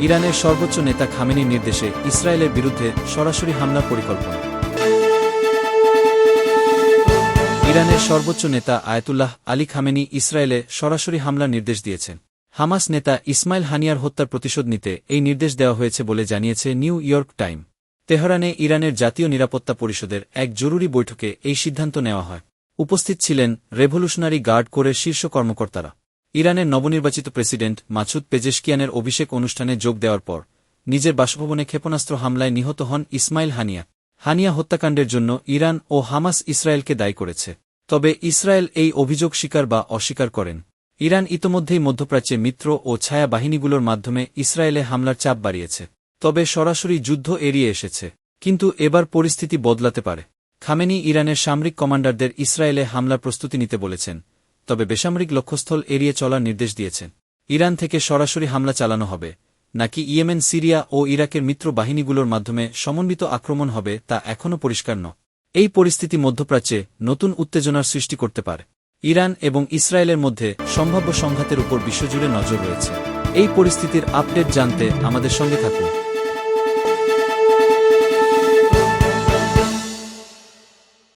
ইরানের সর্বোচ্চ নেতা খামেনির নির্দেশে ইসরায়েলের বিরুদ্ধে সরাসরি হামলার পরিকল্পনা। ইরানের সর্বোচ্চ নেতা আয়াতুল্লাহ আলী খামেনি ইসরায়েলে সরাসরি হামলার নির্দেশ দিয়েছেন। হামাস নেতা ইসমাইল হানিয়ার হত্যার প্রতিশোধ নিতে এই নির্দেশ দেওয়া হয়েছে বলে জানিয়েছে নিউ ইয়র্ক টাইম। তেহরানে ইরানের জাতীয় নিরাপত্তা পরিষদের এক জরুরি বৈঠকে এই সিদ্ধান্ত নেওয়া হয়। উপস্থিত ছিলেন রেভলিউশনারি গার্ড কোরের শীর্ষ কর্মকর্তারা। ইরানের নবনির্বাচিত প্রেসিডেন্ট মাছুদ পেজেশকিয়ানের অভিষেক অনুষ্ঠানে যোগ দেওয়ার পর নিজের বাসভবনে ক্ষেপণাস্ত্র হামলায় নিহত হন ইসমাইল হানিয়া। হানিয়া হত্যাকাণ্ডের জন্য ইরান ও হামাস ইসরায়েলকে দায়ী করেছে। তবে ইসরায়েল এই অভিযোগ স্বীকার বা অস্বীকার করেন। ইরান ইতোমধ্যেই মধ্যপ্রাচ্যে মিত্র ও ছায়া বাহিনীগুলোর মাধ্যমে ইসরায়েলে হামলার চাপ বাড়িয়েছে। তবে সরাসরি যুদ্ধ এড়িয়ে এসেছে। কিন্তু এবার পরিস্থিতি বদলাতে পারে। খামেনি ইরানের সামরিক কমান্ডারদের ইসরায়েলে হামলার প্রস্তুতি নিতে বলেছেন। তবে বেসামরিক লক্ষ্যস্থল এড়িয়ে চলার নির্দেশ দিয়েছেন। ইরান থেকে সরাসরি হামলা চালানো হবে, নাকি ইয়েমেন, সিরিয়া ও ইরাকের মিত্র বাহিনীগুলোর মাধ্যমে সমন্বিত আক্রমণ হবে তা এখনও পরিষ্কার ন এই পরিস্থিতি মধ্যপ্রাচ্যে নতুন উত্তেজনার সৃষ্টি করতে পারে। ইরান এবং ইসরায়েলের মধ্যে সম্ভাব্য সংঘাতের উপর বিশ্বজুড়ে নজর রয়েছে। এই পরিস্থিতির আপডেট জানতে আমাদের সঙ্গে থাকুন।